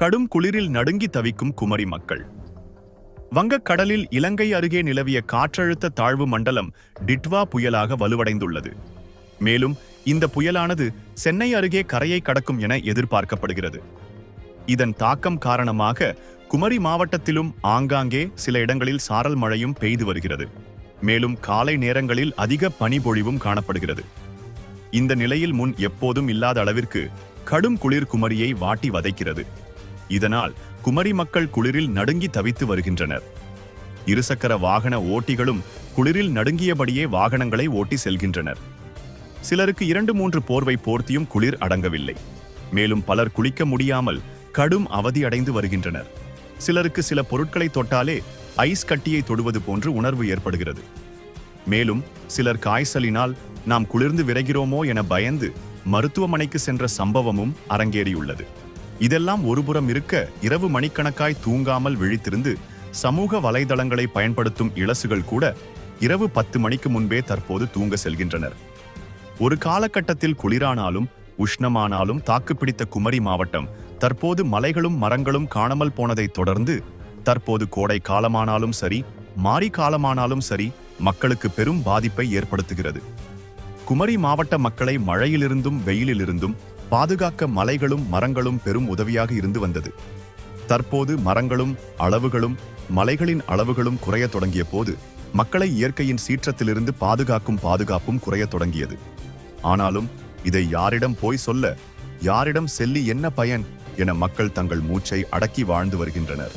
கடும் குளிரில் நடுங்கி தவிக்கும் குமரி மக்கள். வங்கக்கடலில் இலங்கை அருகே நிலவிய காற்றழுத்த தாழ்வு மண்டலம் டிட்வா புயலாக வலுவடைந்துள்ளது. மேலும் இந்த புயலானது சென்னை அருகே கரையை கடக்கும் என எதிர்பார்க்கப்படுகிறது. இதன் தாக்கம் காரணமாக குமரி மாவட்டத்திலும் ஆங்காங்கே சில இடங்களில் சாரல் மழையும் பெய்து வருகிறது. மேலும் காலை நேரங்களில் அதிக பனிபொழிவும் காணப்படுகிறது. இந்த நிலையில் முன் எப்போதும் இல்லாத அளவிற்கு கடும் குளிர் குமரியை வாட்டி வதைக்கிறது. இதனால் குமரி மக்கள் குளிரில் நடுங்கி தவித்து வருகின்றனர். இருசக்கர வாகன ஓட்டிகளும் குளிரில் நடுங்கியபடியே வாகனங்களை ஓட்டி செல்கின்றனர். சிலருக்கு இரண்டு மூன்று போர்வை போர்த்தியும் குளிர் அடங்கவில்லை. மேலும் பலர் குளிக்க முடியாமல் கடும் அவதி அடைந்து வருகின்றனர். சிலருக்கு சில பொருட்களை தொட்டாலே ஐஸ் கட்டியை தொடுவது போன்று உணர்வு ஏற்படுகிறது. மேலும் சிலர் காய்ச்சலினால் நாம் குளிர்ந்து விரைகிறோமோ என பயந்து மருத்துவமனைக்கு சென்ற சம்பவமும் அரங்கேறியுள்ளது. இதெல்லாம் ஒருபுறம் இருக்க இரவு மணிக்கணக்காய் தூங்காமல் விழித்திருந்து சமூக வலைதளங்களை பயன்படுத்தும் இலசுகள் கூட இரவு பத்து மணிக்கு முன்பே தற்போது தூங்க செல்கின்றனர். ஒரு காலகட்டத்தில் குளிரானாலும் உஷ்ணமானாலும் தாக்குப்பிடித்த குமரி மாவட்டம் தற்போது மலைகளும் மரங்களும் காணாமல் போனதைத் தொடர்ந்து தற்போது கோடை காலமானாலும் சரி மாரி காலமானாலும் சரி மக்களுக்கு பெரும் பாதிப்பை ஏற்படுத்துகிறது. குமரி மாவட்ட மக்களை மழையிலிருந்தும் வெயிலிலிருந்தும் பாதுகாக்க மலைகளும் மரங்களும் பெரும் உதவியாக இருந்து வந்தது. தற்போது மரங்களும் அளவுகளும் மலைகளின் அளவுகளும் குறைய தொடங்கிய போது மக்களை இயற்கையின் சீற்றத்திலிருந்து பாதுகாக்கும் பாதுகாப்பும் குறைய தொடங்கியது. ஆனாலும் இதை யாரிடம் போய் சொல்ல யாரிடம் செல்லி என்ன பயன் என மக்கள் தங்கள் மூச்சை அடக்கி வாழ்ந்து வருகின்றனர்.